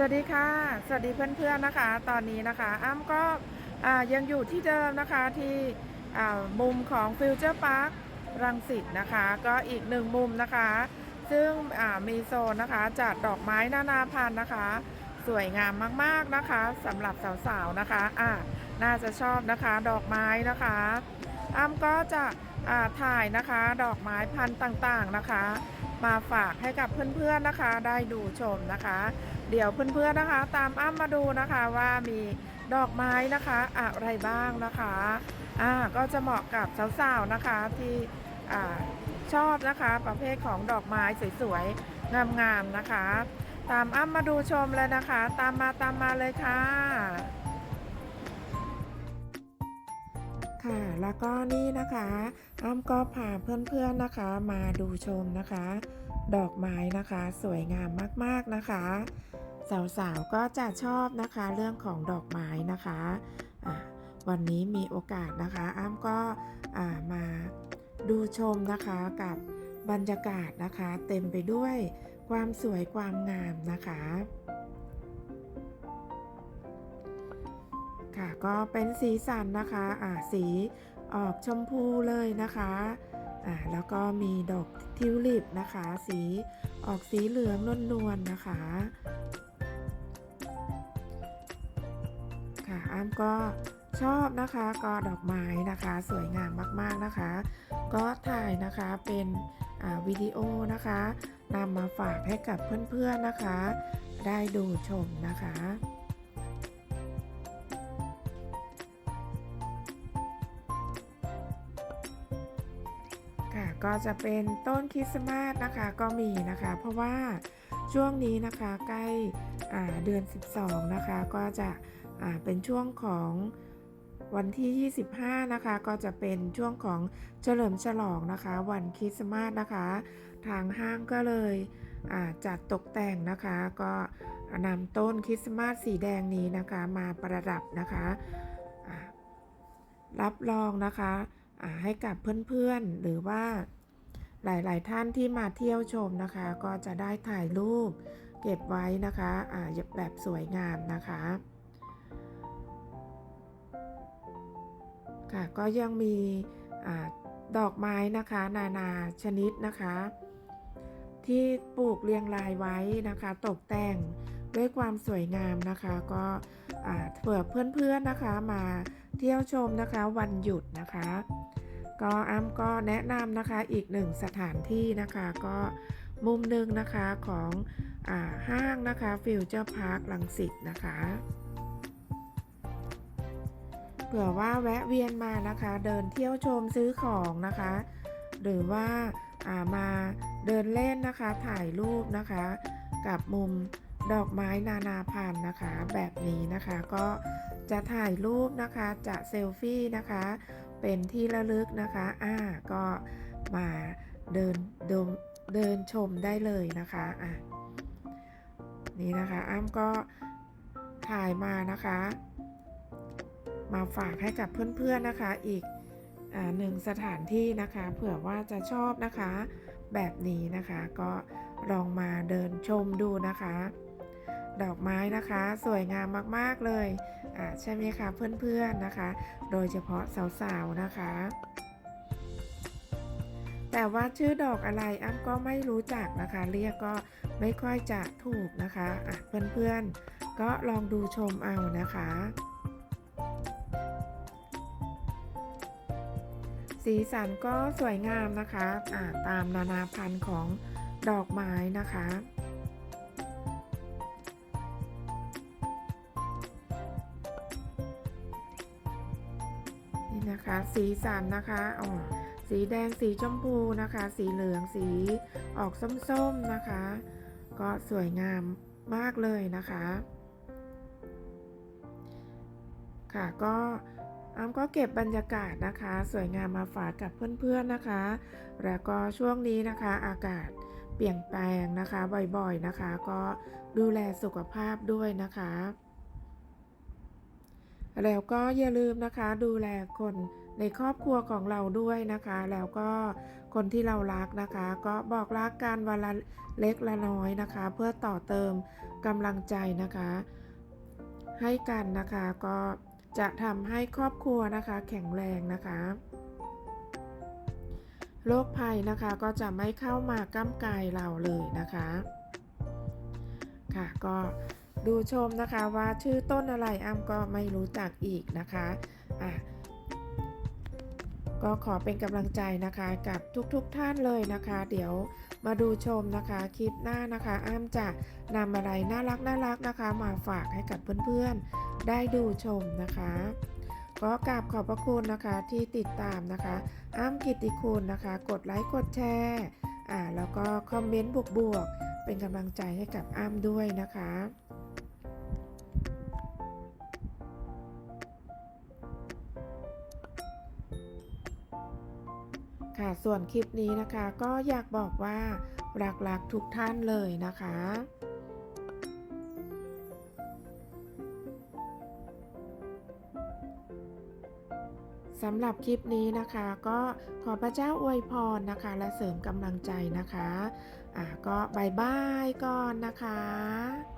สวัสดีค่ะ สวัสดีเพื่อนๆนะคะ ตอนนี้นะคะ อ้ำก็ยังอยู่ที่เดิมนะคะที่มุมของฟิวเจอร์พาร์ครังสิตนะคะ ก็อีกหนึ่งมุมนะคะ ซึ่งมีโซนนะคะจัดดอกไม้นานาพันธุ์นะคะ สวยงามมากๆนะคะสำหรับสาวๆนะคะอ่าน่าจะชอบนะคะดอกไม้นะคะ อ้ำก็จะถ่ายนะคะดอกไม้พันธุ์ต่างๆนะคะ มาฝากให้กับเพื่อนๆนะคะ ได้ดูชมนะคะ เดี๋ยวเพื่อนๆนะคะ ตามอ้ำมาดูนะคะว่ามีดอกไม้นะคะอะไรบ้างนะคะอ่าก็จะเหมาะกับสาวๆนะคะที่อ่าชอบนะคะประเภทของดอกไม้สวยๆงามๆนะคะ ตามอ้ำมาดูชมเลยนะคะ ตามมาตามมาเลยค่ะค่ะแล้วก็นี่นะคะอ้ำก็พาเพื่อนๆนะคะ มาดูชมนะคะ ดอกไม้นะคะ สวยงามมากๆนะคะ สาวๆก็จะชอบนะคะเรื่องของดอกไม้นะคะะวันนี้มีโอกาสนะคะ อ้ำก็มาดูชมนะคะกับบรรยากาศนะคะ เต็มไปด้วยความสวยความงามนะคะค่ะก็เป็นสีสันนะคะอ่าสีออกชมพูเลยนะคะ อ่าแล้วก็มีดอกทิวลิปนะคะ สีออกสีเหลืองนวลๆนะคะค่ะอ้ำก็ชอบนะคะก็ดอกไม้นะคะ สวยงามมากๆนะคะ ก็ถ่ายนะคะเป็นวิดีโอนะคะนำมาฝากให้กับเพื่อนๆนะคะ ได้ดูชมนะคะ ก็จะเป็นต้นคริสต์มาสนะคะก็มีนะคะ เพราะว่าช่วงนี้นะคะใกล้เดือน 12 นะคะ ก็จะเป็นช่วงของวันที่ 25 นะคะ ก็จะเป็นช่วงของเฉลิมฉลองนะคะ วันคริสต์มาสนะคะ ทางห้างก็เลยจัดตกแต่งนะคะ ก็นำต้นคริสต์มาสสีแดงนี้นะคะมาประดับนะคะรับรองนะคะให้กับเพื่อนๆหรือว่า หลายๆ ท่านที่มาเที่ยวชมนะคะ ก็จะได้ถ่ายรูปเก็บไว้นะคะอ่าแบบสวยงามนะคะค่ะก็ยังมีอดอกไม้นะคะ นานาชนิดนะคะ ที่ปลูกเรียงรายไว้นะคะ ตกแต่งด้วยความสวยงามนะคะ ก็เผื่อเพื่อนๆนะคะมาเที่ยวชมนะคะวันหยุดนะคะ ก็อ้ำก็แนะนำนะคะอีกหนึ่งสถานที่นะคะก็มุมหนึ่งนะคะของอาห้างนะคะฟิวเจอร์พาร์คลังสิตนะคะเผื่อว่าแวะเวียนมานะคะเดินเที่ยวชมซื้อของนะคะ หรือว่าามาเดินเล่นนะคะถ่ายรูปนะคะ กับมุมดอกไม้นานาพันธุ์นะคะ แบบนี้นะคะก็จะถ่ายรูปนะคะจะเซลฟี่นะคะ เป็นที่ระลึกนะคะอ่าก็มาเดินเดมเดินชมได้เลยนะคะอะนี่นะคะอ้ำก็ถ่ายมานะคะ มาฝากให้กับเพื่อนๆนะคะ อีกอ่าหนึ่งสถานที่นะคะ เผื่อว่าจะชอบนะคะ แบบนี้นะคะก็ลองมาเดินชมดูนะคะ ดอกไม้นะคะ สวยงามมากๆเลยอ่าใช่ไหมคะเพื่อนๆนะคะ โดยเฉพาะสาวๆนะคะ แต่ว่าชื่อดอกอะไรอ้ำก็ไม่รู้จักนะคะ เรียกก็ไม่ค่อยจะถูกนะคะอะเพื่อนๆก็ลองดูชมเอานะคะสีสันก็สวยงามนะคะะตามนานาพันธุ์ของดอกไม้นะคะ นะคะ สีสันนะคะอ๋อสีแดงสีชมพูนะคะ สีเหลืองสีออกส้มๆนะคะ ก็สวยงามมากเลยนะคะ ค่ะก็อ้ำก็เก็บบรรยากาศนะคะ สวยงามมาฝากกับเพื่อนๆนะคะ แล้วก็ช่วงนี้นะคะอากาศเปลี่ยนแปลงนะคะบ่อยๆนะคะ ก็ดูแลสุขภาพด้วยนะคะ แล้วก็อย่าลืมนะคะดูแลคนในครอบครัวของเราด้วยนะคะ แล้วก็คนที่เรารักนะคะ ก็บอกรักกันวันละเล็กละน้อยนะคะ เพื่อต่อเติมกำลังใจนะคะ ให้กันนะคะก็จะทำให้ครอบครัวนะคะ แข็งแรงนะคะโรคภัยนะคะก็จะไม่เข้ามาก้ำกายเราเลยนะคะ ค่ะก็ ดูชมนะคะว่าชื่อต้นอะไรอ้ำก็ไม่รู้จักอีกนะคะอะก็ขอเป็นกำลังใจนะคะกับทุกๆทท่านเลยนะคะ เดี๋ยวมาดูชมนะคะคลิปหน้านะคะ อ้ำจะนำอะไรน่ารักน่ารักนะคะ มาฝากให้กับเพื่อนๆได้ดูชมนะคะ ก็กราบขอบพระคุณนะคะที่ติดตามนะคะ อ้ำกิติคุณนะคะ กดไลค์กดแชร์อ่าแล้วก็คอมเมนต์บวกๆเป็นกำลังใจให้กับอ้ำด้วยนะคะ ส่วนคลิปนี้นะคะก็อยากบอกว่ารักๆทุกท่านเลยนะคะสำหรับคลิปนี้นะคะก็ขอพระเจ้าอวยพรนะคะ และเสริมกำลังใจนะคะ อ่าก็บายบายก่อนนะคะ